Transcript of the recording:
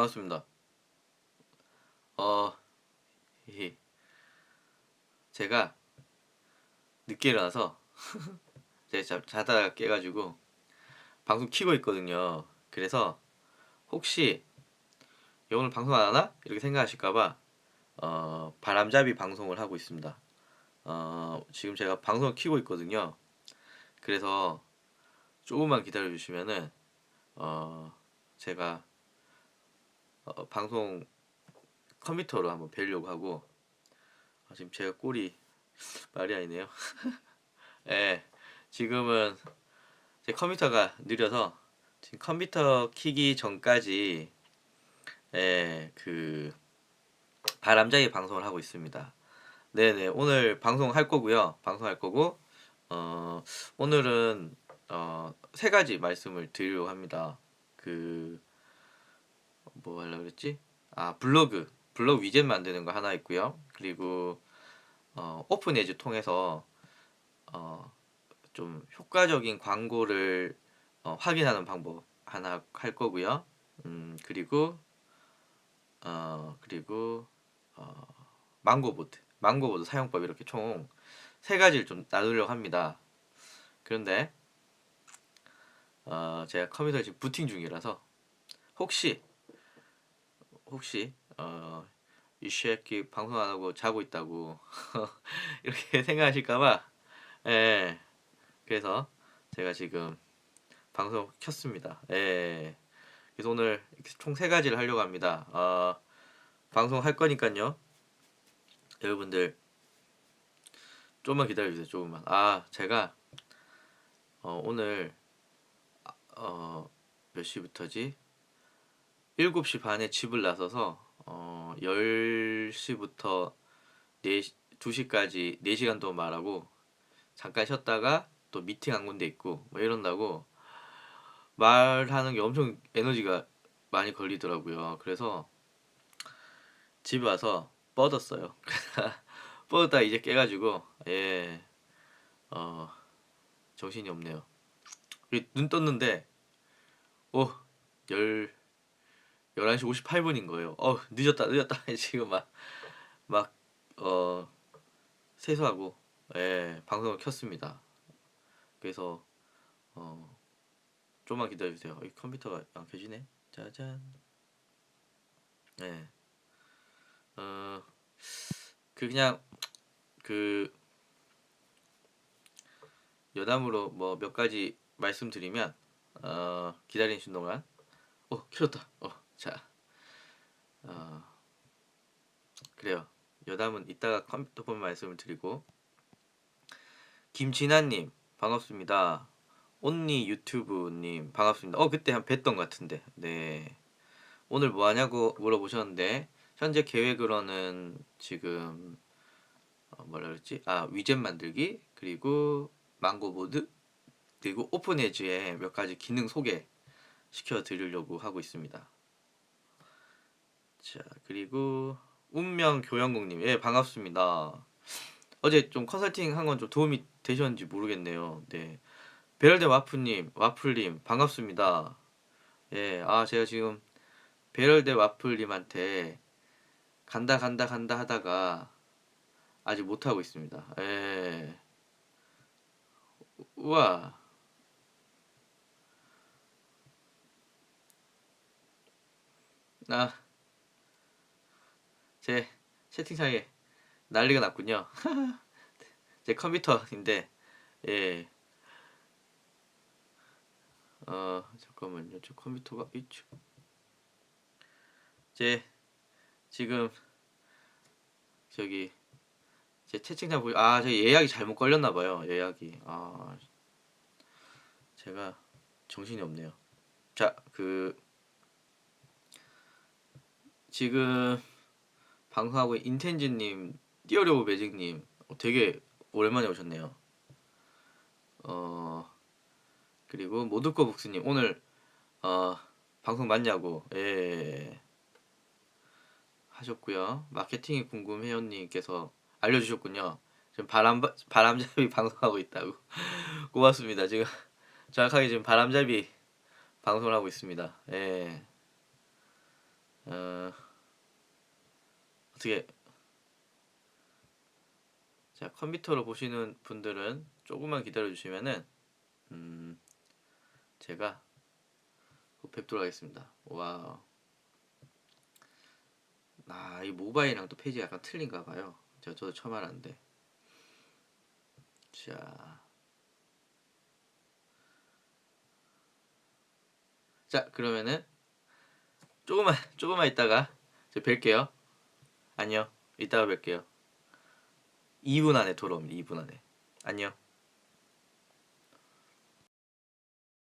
반갑습니다. 어, 히히. 제가 늦게 일어나서 제가 자, 자다가 깨가지고 방송 키고 있거든요. 그래서 혹시 야, 오늘 방송 안 하나? 이렇게 생각하실까봐 어, 바람잡이 방송을 하고 있습니다. 어, 지금 제가 방송을 키고 있거든요. 그래서 조금만 기다려 주시면은 어, 제가 어, 방송 컴퓨터로 한번 뵈려고 하고 아, 지금 제가 꼴이 말이 아니네요. 예, 지금은 제 컴퓨터가 느려서 지금 컴퓨터 키기 전까지 예, 그 바람잡이 방송을 하고 있습니다. 네네, 오늘 방송할 거고요. 방송할 거고 어, 오늘은 어, 세 가지 말씀을 드리려고 합니다. 그 뭐 하려고 그랬지? 아 블로그 블로그 위젯 만드는 거 하나 있고요. 그리고 어, 오픈 에즈 통해서 어, 좀 효과적인 광고를 어, 확인하는 방법 하나 할 거고요. 음, 그리고 어, 그리고 어, 망고보드 망고보드 사용법 이렇게 총 세 가지를 좀 나누려고 합니다. 그런데 어, 제가 컴퓨터 지금 부팅 중이라서 혹시 혹시 어, 이 새끼 방송 안 하고 자고 있다고 이렇게 생각하실까봐? 예. 그래서 제가 지금 방송 켰습니다. 예. 그래서 오늘 총 세 가지를 하려고 합니다. 어, 방송 할 거니까요. 여러분들 조금만 기다려주세요 조금만. 아 제가 어, 오늘 어, 몇 시부터지 7시 반에 집을 나서서 어, 10시부터 4시, 2시까지 4시간 동안 말하고 잠깐 쉬었다가 또 미팅 한 군데 있고 뭐 이런다고 말하는 게 엄청 에너지가 많이 걸리더라고요. 그래서 집에 와서 뻗었어요. 뻗었다 이제 깨가지고 예, 어, 정신이 없네요. 눈 떴는데 오, 열 11시 58분인 거예요. 어, 늦었다, 늦었다. 지금 막, 막, 어, 세수하고, 예, 방송을 켰습니다. 그래서, 어, 좀만 기다려주세요. 이 컴퓨터가 안 켜지네. 짜잔. 예. 어, 그, 그냥, 그, 여담으로 뭐 몇 가지 말씀드리면, 어, 기다리시는 동안, 어, 켜졌다. 어, 자, 어, 그래요. 여담은 이따가 컴퓨터 보면 말씀을 드리고 김진아님 반갑습니다. 온니 유튜브님 반갑습니다. 어 그때 한 뵀던 것 같은데 네 오늘 뭐 하냐고 물어보셨는데 현재 계획으로는 지금 어, 뭐라 그랬지 아 위젯 만들기 그리고 망고보드 그리고 오픈에즈의 몇 가지 기능 소개 시켜 드리려고 하고 있습니다. 자 그리고 운명 교영국님 예 반갑습니다. 어제 좀 컨설팅 한 건 좀 도움이 되셨는지 모르겠네요. 네 베럴데 와플님 와플님 반갑습니다. 예 아 제가 지금 베럴데 와플님한테 간다 간다 간다 하다가 아직 못 하고 있습니다. 예 우와 아 제 채팅창에 난리가 났군요. 제 컴퓨터인데 예. 어 잠깐만요. 저 컴퓨터가 있죠. 제 지금 저기 제 채팅창 보이 아저 예약이 잘못 걸렸나 봐요. 예약이 아 제가 정신이 없네요. 자 그 지금 방송하고 인텐즈님, 띄어려고 매직님 어, 되게 오랜만에 오셨네요. 어 그리고 모두꺼 북스님 오늘 어 방송 맞냐고 예 하셨고요. 마케팅이 궁금해요님께서 알려주셨군요. 지금 바람 바람잡이 방송하고 있다고 고맙습니다. 지금 정확하게 지금 바람잡이 방송을 하고 있습니다. 예. 어, 어떻게 자 컴퓨터로 보시는 분들은 조금만 기다려 주시면은 음 제가 곧 뵙도록 하겠습니다. 와우. 아, 이 모바일이랑 또 페이지가 약간 틀린가 봐요. 저, 저도 처음 알았는데. 자. 자, 그러면은 조금만, 조금만 있다가 저 뵐게요. 안녕. 이따가 뵐게요. 2분 안에 돌아옵니다. 2분 안에. 안녕.